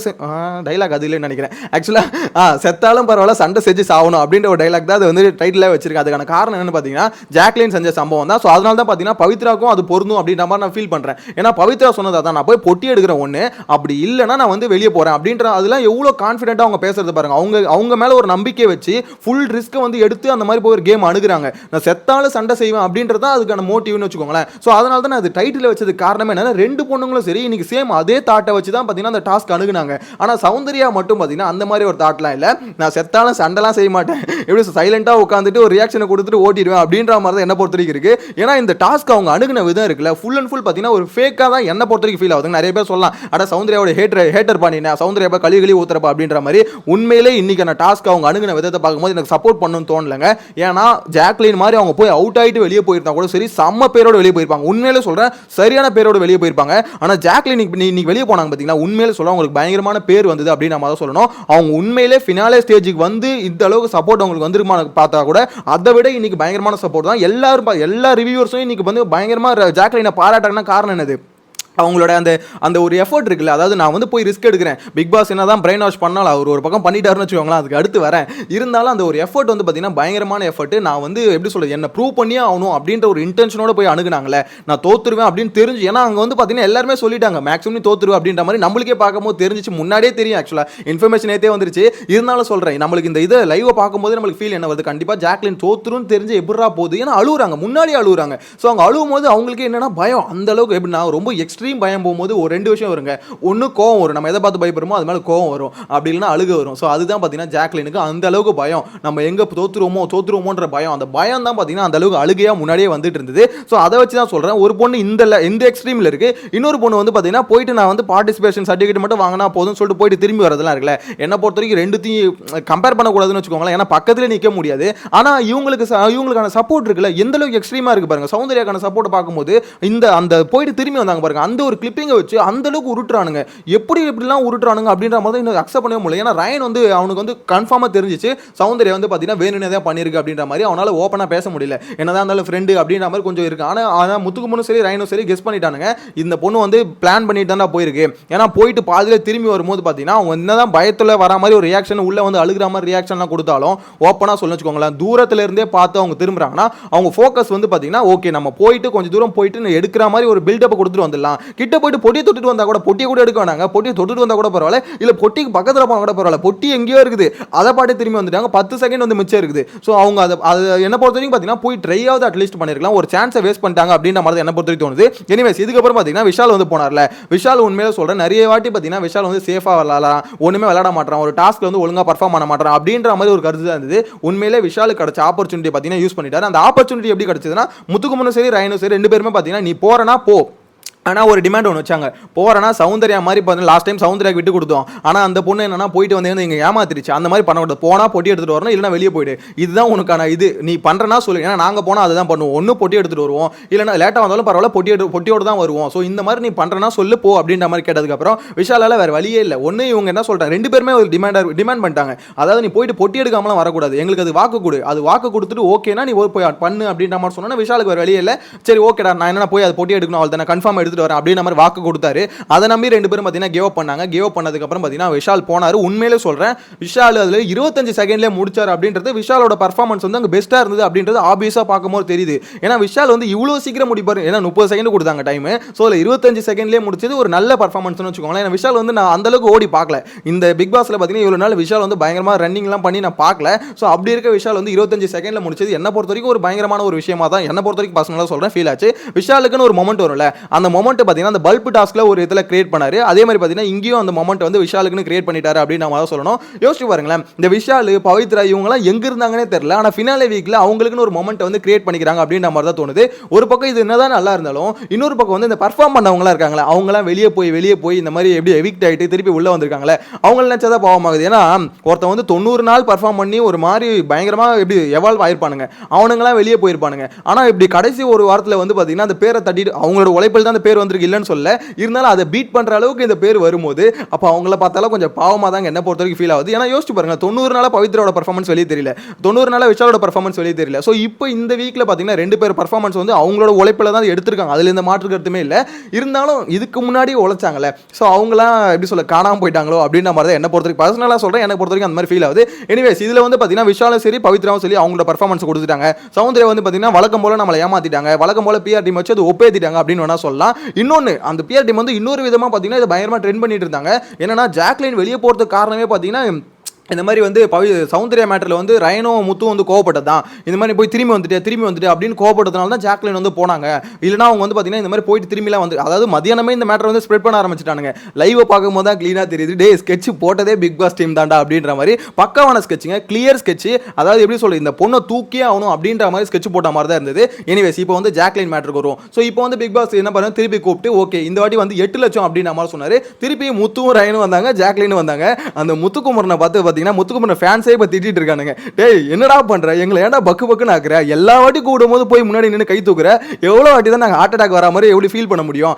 டைலாக் அது இல்லைன்னு நினைக்கிறேன். ஆக்சுவலாக ஆ செத்தாலும் பரவாயில்ல சண்டை செஞ்சு சாகணும் அப்படின்ற ஒரு டைலாக் தான் அது வந்து டைட்டிலே வச்சிருக்கேன். அதுக்கான காரணம் என்னன்னு பார்த்தீங்கன்னா ஜாக்லின் செஞ்ச சம்பவம் தான். ஸோ அதனால தான் பார்த்தீங்கன்னா பவித்ராக்கும் அது பொருந்தும் அப்படின்ற மாதிரி நான் ஃபீல் பண்ணுறேன் ஏன்னா பவித்ரா சொன்னது அதான். நான் போய் பொட்டி எடுக்கிறேன் ஒன்று அப்படி இல்லைன்னா நான் வந்து வெளியே போகிறேன் அப்படின்ற அதெல்லாம் எவ்வளோ கான்ஃபிடென்ட்டாக அவங்க பேசுறது பாருங்க. அவங்க அவங்க மேலே ஒரு நம்பிக்கை வச்சு ஃபுல் ஃபுல் ரிஸ்க்கை வந்து எடுத்து அந்த மாதிரி போய் ஒரு கேம் அணுகுறாங்க. நான் செத்தாலும் சண்டை செய்வேன் அப்படின்றது தான் அதுக்கான மோட்டிவ்னு வச்சுக்கோங்களேன். ஸோ அதனால தான் நான் அது டைட்டில் வச்சது காரணமே என்னன்னா ரெண்டு பொண்ணுங்களும் சரி இன்னைக்கு சேம் அதே தாட்டை வச்சு தான் பார்த்தீங்கன்னா அந்த டாஸ்க் அணுகுனாங்க. ஆனால் சௌந்தர்யா மட்டும் பார்த்தீங்கன்னா அந்த மாதிரி ஒரு தாட்லாம் இல்லை. நான் செத்தாலும் சண்டைலாம் செய்ய மாட்டேன். எப்படி சைலண்டாக உட்காந்துட்டு ஒரு ரியாக்ஷனை கொடுத்துட்டு ஓட்டிடுவேன் அப்படின்ற மாதிரி தான் என்ன பொறுத்த வரைக்கும் இருக்குது ஏன்னா இந்த டாஸ்க் அவங்க அணுகுன விதம் இருக்குல்ல ஃபுல் அண்ட் ஃபுல் பார்த்தீங்கன்னா ஒரு ஃபேக்காக தான் என்ன பொறுத்த வரைக்கும் ஃபீல் ஆகுது. நிறைய பேர் சொல்லலாம் அட சௌந்தர்யாவோட ஹேட்டர் ஹேட்டர் பண்ணினேன் சௌந்தர்யா கழுவி கழுவி ஊத்துறப்பா அப்படின்ற மாதிரி உண்மையிலே இன்னைக்கான டாஸ்க் அவங்க அணுகின விதத்தை பார்க்கும்போது எனக்கு சப்போர்ட் பண்ணணும்னு தோணலைங்க. ஏன்னா ஜாக்லின் மாதிரி அவங்க போய் அவுட் ஆகிட்டு வெளியே போயிருந்தா கூட சரி செம்ம பேரோட வெளியே போயிருப்பாங்க. உண்மையிலே சொல்கிறேன் சரியான பேரோட வெளியே போயிருப்பாங்க. ஆனால் ஜாக்லின் இன்னைக்கு வெளியே போனாங்க பார்த்தீங்களா உண்மையிலே சொல்ல அவங்களுக்கு பயங்கரமான பேர் வந்தது அப்படின்னு நம்ம தான் சொல்லணும். அவங்க உண்மையிலே ஃபினாலே ஸ்டேஜுக்கு வந்து இந்த அளவுக்கு சப்போர்ட் அவங்களுக்கு வந்திருக்குமான்னு பார்த்தா கூட அதை விட இன்னைக்கு பயங்கரமான சப்போர்ட் தான். எல்லாரும் எல்லா ரிவியூவர்ஸும் இன்னைக்கு வந்து பயங்கரமாக ஜாக்லினை பாராட்டாங்கன்னா காரணம் என்னது? அவங்களோட அந்த அந்த ஒரு எஃபர்ட் இருக்குல்ல அதாவது நான் வந்து போய் ரிஸ்க் எடுக்கிறேன். பிக் பாஸ் என்ன தான் பிரெயின் வாஷ் பண்ணாலும் அவர் ஒரு பக்கம் பண்ணிட்டாருன்னு வச்சுக்கோங்களேன் அதுக்கு அடுத்து வரேன். இருந்தாலும் அந்த ஒரு எஃபர்ட் வந்து பார்த்தீங்கன்னா பயங்கரமான எஃபர்ட் நான் வந்து எப்படி சொல்றது என்ன ப்ரூவ் பண்ணியே ஆகணும் அப்படின்ற ஒரு இன்டென்ஷனோட போய் அணுகுனாங்களே நான் தோத்துருவேன் அப்படின்னு தெரிஞ்சு ஏன்னா அங்கே வந்து பார்த்தீங்கன்னா எல்லாருமே சொல்லிட்டாங்க மேக்ஸிமம் தோத்துருவேன் அப்படின்ற மாதிரி நம்மளுக்கே பார்க்கும்போது தெரிஞ்சிச்சு. முன்னாடியே தெரியும் ஆக்சுவலாக இன்ஃபர்மேஷன் ஏதே வந்துருச்சு. இருந்தாலும் சொல்கிறேன் நம்மளுக்கு இந்த இதை லைவை பார்க்கும்போது நம்மளுக்கு ஃபீல் என்ன வருது? கண்டிப்பாக ஜாக்லின் தோத்துரும் தெரிஞ்சு எப்படா போகுது? ஏன்னா அழுகுறாங்க முன்னாடியே அழுகுறாங்க ஸோ அவங்க அழுவும் போது அவங்களுக்கு என்னன்னா பயம். அந்த அளவுக்கு எப்படி நான் ரொம்ப எக்ஸ்ட்ரீம் பயம் போகும்போது ஒரு ரெண்டு விஷயம் வருங்க. ஒன்று கோவம் வரும். நம்ம எதை பார்த்து பயப்படுமோ அது மேலே கோவம் வரும். அப்படி இல்லைன்னா அழுக வரும். ஸோ அதுதான் பார்த்தீங்கன்னா ஜாக்லினுக்கு அந்த அளவுக்கு பயம். நம்ம எங்கே தோத்துருவோமோ தோத்துருவோமோன்ற பயம். அந்த பயம் தான் பார்த்தீங்கன்னா அந்த அளவுக்கு அழுகையாக முன்னாடியே வந்துட்டு இருந்தது. ஸோ அதை வச்சு தான் சொல்கிறேன் ஒரு பொண்ணு இந்த இந்த எக்ஸ்ட்ரீமில் இருக்கு. இன்னொரு பொண்ணு வந்து பார்த்தீங்கன்னா போயிட்டு நான் வந்து பார்ட்டிசிபேஷன் சர்டிஃபிகேட் மட்டும் வாங்கினா போதும் சொல்லிட்டு போயிட்டு திரும்பி வரதெல்லாம் இருக்குல்ல. என்னை பொறுத்த வரைக்கும் ரெண்டுத்தையும் கம்பேர் பண்ணக்கூடாதுன்னு வச்சுக்கோங்களேன். ஏன்னா பக்கத்துலேயே நிற்க முடியாது. ஆனால் இவங்களுக்கு ச- இவங்களுக்கான சப்போர்ட் இருக்குல்ல. எந்த அளவுக்கு எக்ஸ்ட்ரீமாக இருக்கு பாருங்க. சௌந்தர்யாக்கான சப்போர்ட் பார்க்கும்போது இந்த அந்த போயிட்டு திரும்பி வந்தாங்க பாருங்க. அந்த ஒரு கிளிப்பிங்கை வச்சு அந்தளவுக்கு உருட்டுறானுங்க. எப்படி இப்படிலாம் உருட்டுறானுங்க அப்படின்ற மாதிரி இன்னும் அக்செப்ட் பண்ணவே முடியல. ஏன்னா ரயன் வந்து அவனுக்கு வந்து கன்ஃபார்மாக தெரிஞ்சிச்சு சௌந்தர்யா வந்து பார்த்தீங்கன்னா வேணுனே தான் பண்ணியிருக்கு அப்படின்ற மாதிரி அவனால் ஓப்பனாக பேச முடியல. என்னதான் இருந்தாலும் ஃப்ரெண்டு அப்படின்ற மாதிரி கொஞ்சம் இருக்கு. ஆனால் ஆனால் முத்துக்குமனும் சரி ரயனும் சரி கெஸ் பண்ணிட்டானுங்க. இந்த பொண்ணு வந்து பிளான் பண்ணிட்டு தான் போயிருக்கு. ஏன்னா போயிட்டு பாதியில் திரும்பி வரும்போது பார்த்தீங்கன்னா அவங்க என்னதான் பயத்தில் வர மாதிரி ஒரு ரியாக்ஷன் உள்ளே வந்து அழுகிற மாதிரி ரியாக்ஷன்லாம் கொடுத்தாலும் ஓப்பனாக சொல்ல வச்சுக்கோங்களேன் தூரத்தில் இருந்தே பார்த்து அவங்க திரும்புறாங்கன்னா அவங்க ஃபோக்கஸ் வந்து பார்த்தீங்கன்னா ஓகே நம்ம போயிட்டு கொஞ்சம் தூரம் போயிட்டு எடுக்கிற மாதிரி ஒரு பில்டப் கொடுத்துட்டு வந்துடலாம். கிட்ட போயிட்டு பொட்டியை தொட்டுட்டு வந்தா கூட பொட்டியை கூட எடுக்க வேணாங்க. பொட்டியை தொட்டுட்டு வந்தா கூட பரவாயில்ல. இல்ல பொட்டிக்கு பக்கத்துல போனா கூட பரவாயில்ல. பொட்டி எங்கேயோ இருக்குது. அதை பாட்டு திரும்பி வந்துட்டாங்க. பத்து செகண்ட் வந்து மிச்சம் இருக்குது. ஸோ அவங்க அதை அது என்ன பொறுத்த வரைக்கும் பார்த்தீங்கன்னா போய் ட்ரை ஆகுது அட்லீஸ்ட் பண்ணிருக்கலாம். ஒரு சான்ஸை வேஸ்ட் பண்ணிட்டாங்க அப்படின்ற மாதிரி தான் என்ன பொறுத்த வரைக்கும் தோணுது. எனிவேஸ் இதுக்கப்புறம் பார்த்தீங்கன்னா விஷால் வந்து போனார்ல. விஷால் உண்மையில சொல்கிறேன் நிறைய வாட்டி பார்த்தீங்கன்னா விஷால் வந்து சேஃபாக விளாடலாம் ஒண்ணுமே விளாட மாட்டான் ஒரு டாஸ்க்ல வந்து ஒழுங்கா பர்ஃபார்ம் பண்ண மாட்டான் அப்படின்ற மாதிரி ஒரு கருத்து தான் இருந்தது. உண்மையிலே விஷாலுக்கு கிடைச்ச ஆப்பர்ச்சுனிட்டி பார்த்தீங்கன்னா யூஸ் பண்ணிட்டாரு. அந்த ஆப்பர்ச்சுனிட்டி எப்படி கிடைச்சதுன்னா முத்துக்குமனும் சரி ரயனும் சரி ரெண்டு பேருமே பார்த்தீங்கன்னா நீ போறனா போ. ஆனால் ஒரு டிமாண்ட் ஒன்று வச்சாங்க. போறேன்னா சௌந்தர்யா மாதிரி பார்த்தீங்கன்னா லாஸ்ட் டைம் சௌந்தர்யாக்கு விட்டு கொடுத்தோம். ஆனால் அந்த பொண்ணு என்னன்னா போயிட்டு வந்து இங்கே ஏமாத்திருச்சு. அந்த மாதிரி பண்ணக்கூடாது போனால் பொட்டி எடுத்துட்டு வரணும் இல்லைனா வெளியே போயிடு. இதுதான் உனக்கான இது. நீ பண்ணுறனா சொல்லு. ஏன்னா நாங்கள் போனால் அதுதான் பண்ணுவோம். ஒன்று பொட்டி எடுத்துகிட்டு வருவோம். இல்லைனா லேட்டாக வந்தாலும் பரவாயில்ல பொட்டி எடு பொட்டியோடு தான் வருவோம். ஸோ இந்த மாதிரி நீ பண்ணுறனா சொல்லு போ அப்படின்ற மாதிரி கேட்டதுக்கப்புறம் விஷாலால் வேறு வழியே இல்லை. ஒன்று இவங்க என்ன சொல்கிறாங்க ரெண்டு பேருமே ஒரு டிமாண்டாக டிமாண்ட் பண்ணிட்டாங்க. அதாவது நீ போயிட்டு பொட்டி எடுக்காமலாம் வரக்கூடாது. எங்களுக்கு அது வாக்கு கொடு. அது வாக்கு கொடுத்துட்டு ஓகேனா நீ போய் பண்ணு அப்படின்ற மாதிரி சொன்னால் விஷாலுக்கு வேறு வழியே இல்லை. சரி ஓகேடா நான் என்ன போய் அது பொட்டி எடுக்கணும். அவள் தானே கன்ஃபார்ம் எடுத்துகிட்டு வரேன் அப்படின்ற மாதிரி வாக்கு கொடுத்தாரு. அதை நம்பி ரெண்டு பேரும் பார்த்தீங்கன்னா கேவ் பண்ணாங்க. கேவ் பண்ணதுக்கப்புறம் பார்த்தீங்கன்னா விஷால் போனார். உண்மையிலே சொல்கிறேன் விஷால் அதில் இருபத்தஞ்சு செகண்ட்லேயே முடிச்சார் அப்படின்றது விஷாலோட பர்ஃபார்மன்ஸ் வந்து அங்கே பெஸ்ட்டாக இருந்தது அப்படின்றது ஆப்வியஸாக பார்க்கும்போது தெரியுது. ஏன்னா விஷால் வந்து இவ்வளோ சீக்கிரம் முடிப்பார். ஏன்னா முப்பது செகண்ட் கொடுத்தாங்க டைம் ஸோ அதில் இருபத்தஞ்சு செகண்ட்லேயே முடிச்சது ஒரு நல்ல பர்ஃபார்மன்ஸ்னு வச்சுக்கோங்களேன். ஏன்னா விஷால் வந்து நான் அந்த அளவுக்கு ஓடி பார்க்கல. இந்த பிக் பாஸில் பார்த்தீங்கன்னா இவ்வளோ நாள் விஷால் வந்து பயங்கரமாக ரன்னிங்லாம் பண்ணி நான் பார்க்கல. ஸோ அப்படி இருக்க விஷால் வந்து இருபத்தஞ்சு செகண்டில் முடிச்சது என்னை பொறுத்த வரைக்கும் ஒரு பயங்கரமான ஒரு விஷயமா தான் என்னை பொறுத்த வரைக்கும் பர்சனலாக சொல்கிறேன் ஃபீல் ஆச்சு. விஷாலுக்குன்னு ஒரு மொமெண்ட் வரும்ல. அந்த மொமெண்ட் பார்த்தீங்கன்னா அந்த பல்ப் டாஸ்கில் ஒரு இதில் கிரியேட் பண்ணார். அதே மாதிரி பார்த்தீங்கன்னா இங்கேயும் அந்த மொமெண்ட் வந்து விஷாலுக்குன்னு கிரியேட் பண்ணிட்டாரு அப்படின்னு நம்ம தான் சொல்லணும். யோசிச்சு பாருங்களேன் இந்த விஷால் பவித்ரா இவங்கலாம் எங்கே இருந்தாங்கன்னே தெரியல. ஆனால் ஃபினாலே வீக்கில் அவங்களுக்குன்னு ஒரு மொமெண்ட் வந்து கிரியேட் பண்ணிக்கிறாங்க அப்படின்ற மாதிரி தான் தோணுது. ஒரு பக்கம் இது என்னதான் நல்லா இருந்தாலும் இன்னொரு பக்கம் வந்து இந்த பர்ஃபார்ம் பண்ணவங்களாம் இருக்காங்களே அவங்களாம் வெளியே போய் வெளியே போய் இந்த மாதிரி எப்படி எவிக்ட் ஆயிட்டு திருப்பி உள்ளே வந்திருக்காங்களே அவங்க நினைச்சதா பாவமாகுது ஏன்னா ஒருத்தன் வந்து தொண்ணூறு நாள் பர்ஃபார்ம் பண்ணி ஒரு மாதிரி பயங்கரமாக எப்படி எவால்வ் ஆயிருப்பானுங்க. அவனுங்களாம் வெளியே போயிருப்பானுங்க. ஆனால் இப்படி கடைசி ஒரு வாரத்தில் வந்து பார்த்தீங்கன்னா அந்த பேரை தட்டிட்டு அவங்களோட உழைப்பில் தான் அந்த பேர் வந்திருக்கு இல்லைன்னு சொல்ல. இருந்தாலும் அதை பீட் பண்ணுற அளவுக்கு இந்த பேர் வரும்போது அப்போ அவங்கள பார்த்தாலும் கொஞ்சம் பாவமாக தாங்க என்ன பொறுத்த வரைக்கும் ஃபீல் ஆகுது. ஏன்னா யோசிச்சு பாருங்க தொண்ணூறு நாளாக பவித்ரோட பர்ஃபார்மன்ஸ் வெளியே தெரியல. தொண்ணூறு நாளாக விஷாலோட பர்ஃபார்மன்ஸ் வெளியே தெரியல. ஸோ இப்போ இந்த வீக்கில் பார்த்தீங்கன்னா ரெண்டு பேர் பர்ஃபார்மன்ஸ் வந்து அவங்களோட உழைப்பில் தான் எடுத்திருக்காங்க. அதில் இந்த மாற்று கருத்துமே இல்லை. இருந்தாலும் இதுக்கு முன்னாடி உழைச்சாங்கல்ல. ஸோ அவங்களாம் எப்படி சொல்ல காணாமல் போயிட்டாங்களோ அப்படின்ற மாதிரி தான் என்ன பொறுத்த வரைக்கும் பர்சனலாக சொல்கிறேன் எனக்கு பொறுத்த வரைக்கும் அந்த மாதிரி ஃபீல் ஆகுது. எனிவேஸ் இதில் வந்து பார்த்தீங்கன்னா விஷாலும் சரி பவித்ராவும் சரி அவங்களோட பர்ஃபார்மன்ஸ் கொடுத்துட்டாங்க. சௌந்தர்யா வந்து பார்த்தீங்கன்னா வழக்கம் போல நம்மளை ஏமாற்றிட்டாங்க வழக்கம் போல பிஆர் டீம் வச்சு அது ஒப்பேத்திட்டாங்க அப்படின்னு வேணால் சொல்லலாம். இன்னொன்னு அந்த பிஆர் டீம் வந்து இன்னொரு விதமாக பார்த்தீங்கன்னா இதை பயங்கரமாக ட்ரெண்ட் பண்ணிட்டு இருந்தாங்க. என்னன்னா ஜாக்லின் வெளியே போறதுக்கு காரணமே பார்த்தீங்கன்னா இந்த மாதிரி வந்து பவி சௌந்தர்யா மேட்டரில் வந்து ரயனோ முத்து வந்து கோவப்பட்டது தான் இந்த மாதிரி போய் திரும்பி வந்துட்டு திரும்பி வந்துட்டு அப்படின்னு கோவப்பட்டதுனால தான் ஜாக்லின் வந்து போனாங்க. இல்லைனா அவங்க வந்து பார்த்தீங்கன்னா இந்த மாதிரி போயிட்டு திரும்பிலாம் வந்து அதாவது மதியானமே இந்த மேட்டர் வந்து ஸ்ப்ரெட் பண்ண ஆரம்பிச்சிட்டானுங்க. லைவை பார்க்கும்போது தான் க்ளீனாக தெரியுது. டே ஸ்கெட்ச் போட்டதே பிக் பாஸ் டீம் தாண்டா அப்படின்ற மாதிரி பக்காவான ஸ்கெட்சுங்க கிளியர் ஸ்கெட்ச் அதாவது எப்படி சொல்கிறது இந்த பொண்ணை தூக்கியே ஆகணும் அப்படின்ற மாதிரி ஸ்கெட்ச் போட்ட மாதிரி தான் இருந்தது. எனிவேஸ் இப்போ வந்து ஜாக்லின் மேட்டருக்கு வரும். ஸோ இப்போ வந்து பிக் பாஸ் என்ன பண்ணாங்க திருப்பி கூப்பிட்டு ஓகே இந்த வாட்டி வந்து எட்டு லட்சம் அப்படின்ற மாதிரி சொன்னார். திருப்பி முத்துவும் ரயனும் வந்தாங்க ஜாக்லினும் வந்தாங்க. அந்த முத்துக்குமரனை பார்த்து பார்த்தீங்கன்னா பார்த்தீங்கன்னா முத்துக்குமரன் ஃபேன்ஸே இப்போ திட்டிட்டு இருக்கானுங்க. டேய் என்னடா பண்ணுற எங்களை ஏன்டா பக்கு பக்குன்னு ஆக்குற? எல்லா வாட்டி கூடும்போது போய் முன்னாடி நின்று கை தூக்குற? எவ்வளோ வாட்டி தான் நாங்கள் ஹார்ட் அட்டாக் வர மாதிரி எப்படி ஃபீல் பண்ண முடியும்?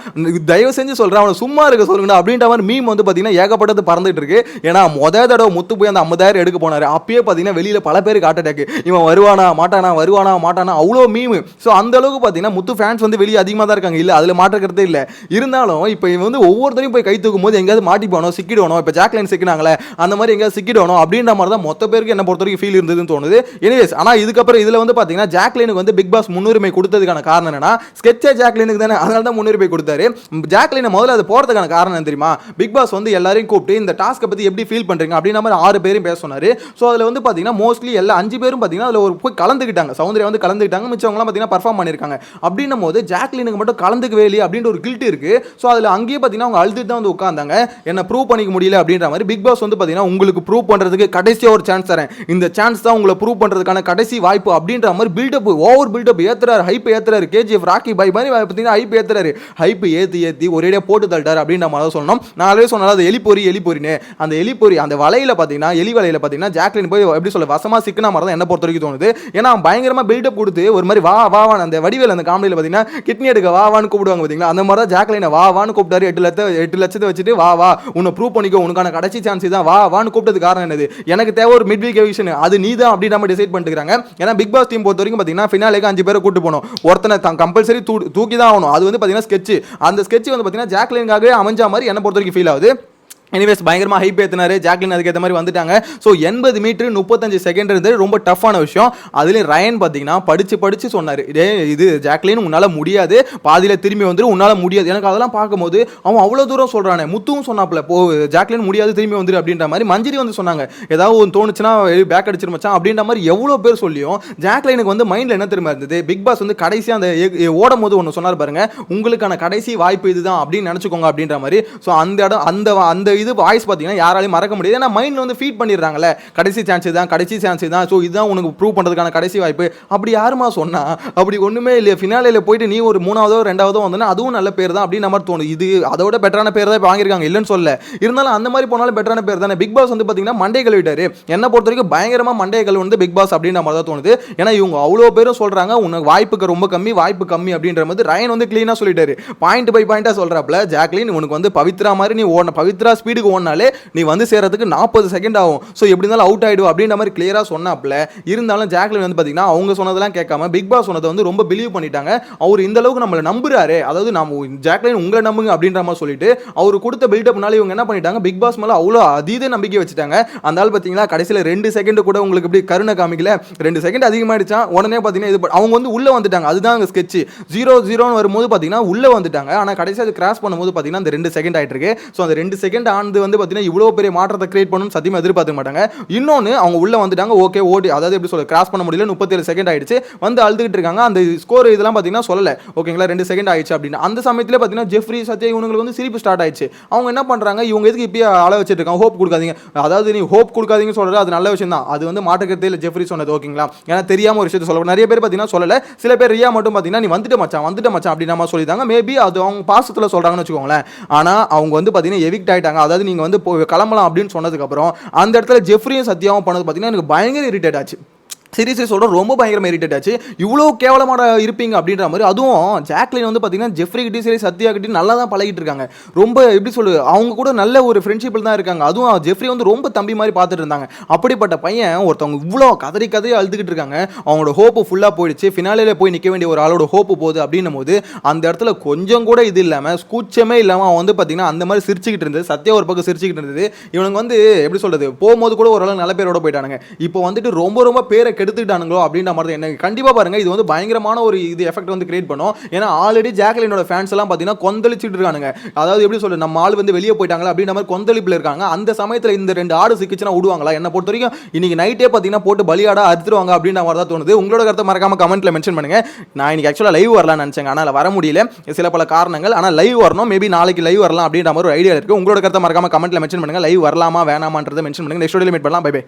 தயவு செஞ்சு சொல்கிறேன் அவனை சும்மா இருக்க சொல்லுங்கடா அப்படின்ற மாதிரி மீம் வந்து பார்த்தீங்கன்னா ஏகப்பட்டது பறந்துட்டு இருக்கு. ஏன்னா முத தடவை முத்து போய் அந்த ஐம்பதாயிரம் எடுக்க போனாரு. அப்பயே பார்த்தீங்கன்னா வெளியில் பல பேருக்கு ஹார்ட் அட்டாக் இவன் வருவானா மாட்டானா வருவானா மாட்டானா அவ்வளோ மீம் ஸோ அந்த அளவுக்கு பார்த்தீங்கன்னா முத்து ஃபேன்ஸ் வந்து வெளியே அதிகமாக தான் இருக்காங்க. இல்லை அதில் மாற்றக்கிறதே இல்லை. இருந்தாலும் இப்போ இவன் வந்து ஒவ்வொருத்தரையும் போய் கை தூக்கும் போது எங்கேயாவது மாட்டிப்பானோ சிக்கிடுவானோ? இப்போ ஜாக்லைன் சிக்கினாங்களே அந்த மாதிரி எங்கேயாவது ஆகணும் அப்படின்ற மாதிரி தான் மொத்த பேருக்கு என்ன பொறுத்த வரைக்கும் ஃபீல் இருந்ததுன்னு தோணுது. எனிவேஸ் ஆனால் இதுக்கப்புறம் இதில் வந்து பார்த்தீங்கன்னா ஜாக்லினுக்கு வந்து பிக் பாஸ் முன்னுரிமை கொடுத்ததுக்கான காரணம் என்னன்னா ஸ்கெட்சே ஜாக்லினுக்கு தானே அதனால தான் முன்னுரிமை கொடுத்தாரு. ஜாக்லினை முதல்ல அது போகிறதுக்கான காரணம் என்ன தெரியுமா? பிக் பாஸ் வந்து எல்லாரையும் கூப்பிட்டு இந்த டாஸ்க்கை பற்றி எப்படி ஃபீல் பண்ணுறீங்க அப்படின்ற மாதிரி ஆறு பேரும் பேச சொன்னார் ஸோ அதில் வந்து பார்த்தீங்கன்னா மோஸ்ட்லி எல்லா அஞ்சு பேரும் பார்த்தீங்கன்னா அதில் ஒரு போய் கலந்துக்கிட்டாங்க. சௌந்தர்யா வந்து கலந்துக்கிட்டாங்க மிச்சவங்களாம் பார்த்தீங்கன்னா பர்ஃபார்ம் பண்ணியிருக்காங்க. அப்படின்னும் போது ஜாக்லினுக்கு மட்டும் கலந்துக்கவே இல்லையே அப்படின்ற ஒரு கில்ட் இருக்குது ஸோ அதில் அங்கேயே பார்த்தீங்கன்னா அவங்க அழுதுட்டு தான் வந்து உட்காந்தாங்க என்ன ப்ரூவ் பண்ணிக்க முடியல அப்படின்ற மாதிரி பிக் பாஸ் வந்து பார்த்தீங்கன்னா உங்களுக்கு ப்ரூவ் பண்ணுறதுக்கு கடைசியாக ஒரு சான்ஸ் தரேன். இந்த சான்ஸ் தான் உங்களை ப்ரூவ் பண்ணுறதுக்கான கடைசி வாய்ப்பு அப்படின்ற மாதிரி build up over build up ஏற்றுறாரு hype ஏற்றுறாரு கேஜிஎஃப் ராக்கி பாய் மாதிரி பார்த்தீங்கன்னா ஹைப் ஏற்றுறாரு ஹைப் ஏற்றி ஏற்றி ஒரேடியாக போட்டு தள்ளிட்டார் அப்படின்ற மாதிரி தான் சொல்லணும். நான் ஆல்ரெடி சொன்னாலும் அது எலிப்பொறி எலிப்பொறின்னு அந்த எலிப்பொறி அந்த வலையில் பார்த்தீங்கன்னா எலி வலையில் பார்த்தீங்கன்னா ஜாக்லின் போய் எப்படி சொல்ல வசமாக சிக்கின மாதிரி தான் என்ன பொறுத்த வரைக்கும் தோணுது. ஏன்னா பயங்கரமாக பில்டப் கொடுத்து ஒரு மாதிரி வா வா வா அந்த வடிவேல் அந்த காமெடியில் பார்த்தீங்கன்னா கிட்னி எடுக்க வா வான்னு கூப்பிடுவாங்க பார்த்தீங்களா? அந்த மாதிரி தான் ஜாக்லினை வா வான்னு கூப்பிட்டாரு. எட்டு லட்சம் எட்டு லட்சத்தை வச்சுட்டு வா வா உன்னை ப்ரூவ் பண்ணிக்கோ உனக்கான கடைசி சான்ஸ் தான் வா வான்னு கூப்பிட்டது காரணம் என்னது? எனக்கு தேவை ஒரு மிட் வீக் எவிஷன் அது நீ தான் அப்படி நம்ம டிசைட் பண்ணிட்டுருக்காங்க. ஏன்னா பிக் பாஸ் டீம் பொறுத்த வரைக்கும் பார்த்தீங்கன்னா ஃபினாலேக்கு அஞ்சு பேரை கூட்டு போகணும். ஒருத்தனை தான் கம்பல்சரி தூ தூக்கி தான் ஆகணும். அது வந்து பார்த்தீங்கன்னா ஸ்கெட்ச் அந்த ஸ்கெட்ச் வந்து பார்த்தீங்கன்னா ஜாக்லினுக்காகவே அமைஞ்ச மாதிரி என்னை பொறுத்த வரைக்கும் ஃபீல் ஆகுது. எனிவேஸ் பயங்கரமாக ஹைப் ஏற்றினாரு ஜாக்லின் அதுக்கேற்ற மாதிரி வந்துட்டாங்க. ஸோ எண்பது மீட்ரு முப்பத்தஞ்சு செகண்ட் இருந்து ரொம்ப டஃப்பான விஷயம். அதுலேயும் ரயன் பார்த்தீங்கன்னா படித்து படித்து சொன்னார். டே இது ஜாக்லின் உன்னால் முடியாது. பாதியில் திரும்பி வந்துடும் உன்னால் முடியாது. எனக்கு அதெல்லாம் பார்க்கும்போது அவன் அவ்வளோ தூரம் சொல்கிறானே முத்துவும் சொன்னாப்ல போ ஜாக்லின் முடியாது திரும்பி வந்துடும் அப்படின்ற மாதிரி மஞ்சரி வந்து சொன்னாங்க. ஏதாவது ஒன்று தோணுச்சுன்னா பேக் அடிச்சிரு மச்சான். அப்படின்ற மாதிரி எவ்வளோ பேர் சொல்லியும் ஜாக்லினுக்கு வந்து மைண்டில் என்ன திரும்ப இருந்தது? பிக் பாஸ் வந்து கடைசியாக அந்த ஓடும் போது ஒன்று சொன்னார் பாருங்க. உங்களுக்கான கடைசி வாய்ப்பு இதுதான் அப்படின்னு நினச்சிக்கோங்க அப்படின்ற மாதிரி. ஸோ அந்த இடம் அந்த அந்த இது வாய்ஸ் பார்த்தீங்கன்னா யாராலையும் மறக்க முடியாது. ஏன்னா மைண்டில் வந்து ஃபீட் பண்ணிடுறாங்கல்ல. கடைசி சான்ஸ் தான் கடைசி சான்ஸ் தான் ஸோ இதுதான் உனக்கு ப்ரூவ் பண்ணுறதுக்கான கடைசி வாய்ப்பு. அப்படி யாருமா சொன்னா? அப்படி ஒன்றுமே இல்லையா. ஃபினாலில் போயிட்டு நீ ஒரு மூணாவதோ ரெண்டாவதோ வந்தோன்னா அதுவும் நல்ல பேர் தான் அப்படின்னு நம்ம தோணும். இது அதோட பெட்டரான பேர் தான் இப்போ வாங்கியிருக்காங்க. இல்லைன்னு சொல்ல இருந்தாலும் அந்த மாதிரி போனாலும் பெட்டரான பேர் தானே. பிக் பாஸ் வந்து பார்த்தீங்கன்னா மண்டே கழுவிட்டாரு. என்னை பொறுத்த வரைக்கும் பயங்கரமாக மண்டே கழுவு வந்து பிக் பாஸ் அப்படின்னு நம்ம தான் தோணுது. ஏன்னா இவங்க அவ்வளோ பேரும் சொல்கிறாங்க உனக்கு வாய்ப்புக்கு ரொம்ப கம்மி வாய்ப்பு கம்மி அப்படின்ற மாதிரி ரயன் வந்து க்ளீனாக சொல்லிட்டாரு. பாயிண்ட் பை பாயிண்டாக சொல்கிறப்பல ஜாக்லின் உனக்கு வந்து பவித்ரா மாதிரி நீ ஓடணும். பவித்ரா ஸ்பீட் ஸ்பீடுக்கு ஓடினாலே நீ வந்து சேர்றதுக்கு நாற்பது செகண்ட் ஆகும். ஸோ எப்படி இருந்தாலும் அவுட் ஆகிடும் அப்படின்ற மாதிரி கிளியராக சொன்னாப்ல இருந்தாலும் ஜாக்லின் வந்து பார்த்தீங்கன்னா அவங்க சொன்னதெல்லாம் கேட்காம பிக் பாஸ் சொன்னதை வந்து ரொம்ப பிலீவ் பண்ணிட்டாங்க. அவர் இந்த அளவுக்கு நம்மளை நம்புறாரு. அதாவது நம்ம ஜாக்லின் உங்களை நம்புங்க அப்படின்ற மாதிரி சொல்லிட்டு அவர் கொடுத்த பில்டப்னால இவங்க என்ன பண்ணிட்டாங்க? பிக் பாஸ் மேலே அவ்வளோ அதீத நம்பிக்கை வச்சுட்டாங்க. அந்த ஆள் பார்த்தீங்களா கடைசியில் ரெண்டு செகண்ட் கூட உங்களுக்கு இப்படி கருணை காமிக்கல. ரெண்டு செகண்ட் அதிகமாகிடுச்சா உடனே பார்த்தீங்கன்னா இது அவங்க வந்து உள்ளே வந்துட்டாங்க. அதுதான் அங்கே ஸ்கெட்ச் ஜீரோ ஜீரோன்னு வரும்போது பார்த்தீங்கன்னா உள்ளே வந்துட்டாங்க. ஆனால் கடைசியாக அது கிராஸ் பண்ணும்போது பார்த்தீங்கன்னா அந்த ரெண்டு செகண்ட் ஆகிட்டு இருக்கு ஸோ அந்த ரெண்டு செகண்ட் வந்து பார்த்தீங்கன்னா இவ்வளோ பெரிய மாற்றத்தை கிரியேட் பண்ணணும்னு சத்தியமாக எதிர்பார்த்துக்க மாட்டாங்க. இன்னொன்று அவங்க உள்ளே வந்துட்டாங்க ஓகே ஓடி அதாவது எப்படி சொல்ல கிராஸ் பண்ண முடியல முப்பத்தேழு செகண்ட் ஆயிடுச்சு. வந்து அழுதுகிட்டு இருக்காங்க. அந்த ஸ்கோர் இதெல்லாம் பார்த்தீங்கன்னா சொல்லலை. ஓகேங்களா ரெண்டு செகண்ட் ஆயிடுச்சு அப்படின்னு. அந்த சமயத்தில் பார்த்தீங்கன்னா ஜெஃப்ரி சத்யா இவங்களுக்கு வந்து சிரிப்பு ஸ்டார்ட் ஆயிடுச்சு. அவங்க என்ன பண்ணுறாங்க இவங்க எதுக்கு இப்பயே அழ வச்சுட்டு இருக்காங்க? ஹோப் கொடுக்காதீங்க. அதாவது நீ ஹோப் கொடுக்காதீங்கன்னு சொல்கிறது அது நல்ல விஷயம் தான். அது வந்து மாட்டுக்கிறதே இல்லை ஜெஃப்ரி சொன்னது ஓகேங்களா ஏன்னா தெரியாம ஒரு விஷயத்தை சொல்ல நிறைய பேர் பார்த்தீங்கன்னா சொல்லலை. சில பேர் ரியா மட்டும் பார்த்தீங்கன்னா நீ வந்துட்டு மச்சான் வந்துட்டு மச்சான் அப்படின்னா மாதிரி சொல்லிட்டாங்க. மேபி அது அவங்க பாசத்தில் சொல்கிறாங்கன்னு வச்சுக்கோங்களேன். ஆனால் அவங்க வந்து பார்த்தீங்கன்னா எவிக்ட் ஆகிட்டாங்க அதாவது நீங்கள் வந்து போ- கிளம்பலாம் அப்படின்னு சொன்னதுக்கப்புறம் அந்த இடத்துல ஜெஃப்ரியும் சத்யாவும் பண்ணது பார்த்தீங்கன்னா எனக்கு பயங்கர இரிட்டேட் ஆச்சு. சீரியஸோட ரொம்ப பயங்கரமாக இரிட்டேட் ஆச்சு. இவ்வளோ கேவலமாக இருப்பீங்க அப்படின்ற மாதிரி அதுவும் ஜாக்லின் வந்து பார்த்தீங்கன்னா ஜெஃப்ரி கிட்டி சரி சத்யா கிட்டி நல்லா தான் பழகிட்டு இருக்காங்க. ரொம்ப எப்படி சொல்லு அவங்க கூட நல்ல ஒரு ஃப்ரெண்ட்ஷிப்பில் தான் இருக்காங்க. அதுவும் ஜெஃப்ரி வந்து ரொம்ப தம்பி மாதிரி பார்த்துட்டு இருந்தாங்க. அப்படிப்பட்ட பையன் ஒருத்தவங்க இவ்வளோ கதறி கதறி அழுதுகிட்டு இருக்காங்க. அவங்களோட ஹோப்பு ஃபுல்லாக போயிடுச்சு. ஃபினாலில் போய் நிற்க வேண்டிய ஒரு ஆளோட ஹோப்பு போகுது அப்படின்னும் போது அந்த இடத்துல கொஞ்சம் கூட இது இல்லாமல் கூச்சமே இல்லாமல் அவன் வந்து பார்த்தீங்கன்னா அந்த மாதிரி சிரிச்சுக்கிட்டு இருந்தது. சத்யா ஒரு பக்கம் சிரிச்சுக்கிட்டு இருந்தது. இவனுக்கு வந்து எப்படி சொல்கிறது போகும்போது கூட ஓரளவு நல்ல பேரோட போயிட்டானுங்க. இப்போ வந்துட்டு ரொம்ப ரொம்ப பேரை கெடுத்துட்டானுங்களோ அப்படின்ற மாதிரி தான் எனக்கு கண்டிப்பாக பாருங்க இது வந்து பயங்கரமான ஒரு இது எஃபெக்ட் வந்து கிரியேட் பண்ணும். ஏன்னா ஆல்ரெடி ஜாக்லினோட ஃபேன்ஸ் எல்லாம் பார்த்தீங்கன்னா கொந்தளிச்சுட்டு இருக்கானுங்க. அதாவது எப்படி சொல்றது நம்ம ஆள் வந்து வெளியே போயிட்டாங்களா அப்படின்ற மாதிரி கொந்தளிப்பில் இருக்காங்க. அந்த சமயத்தில் இந்த ரெண்டு ஆடு சிக்கிச்சுன்னா விடுவாங்களா? என்ன பொறுத்த வரைக்கும் இன்னைக்கு நைட்டே பார்த்தீங்கன்னா போட்டு பலியாடா அறுத்துருவாங்க அப்படின்ற மாதிரி தான் தோணுது. உங்களோட கருத்தை மறக்காம கமெண்ட்ல மென்ஷன் பண்ணுங்க. நான் இன்னைக்கு ஆக்சுவலாக லைவ் வரலாம்னு நினச்சேங்க. ஆனால் வர முடியல. சில பல காரணங்கள். ஆனால் லைவ் வரணும். மேபி நாளைக்கு லைவ் வரலாம் அப்படின்ற மாதிரி ஒரு ஐடியா இருக்கு. உங்களோட கருத்தை மறக்காம கமெண்ட்ல மென்ஷன் பண்ணுங்க. லைவ் வரலாமா வேணாமான்றதை மென்ஷன் பண்ணுங்க. நெக்ஸ்ட் வீடியோ மீட் பண்ணலாம். Bye bye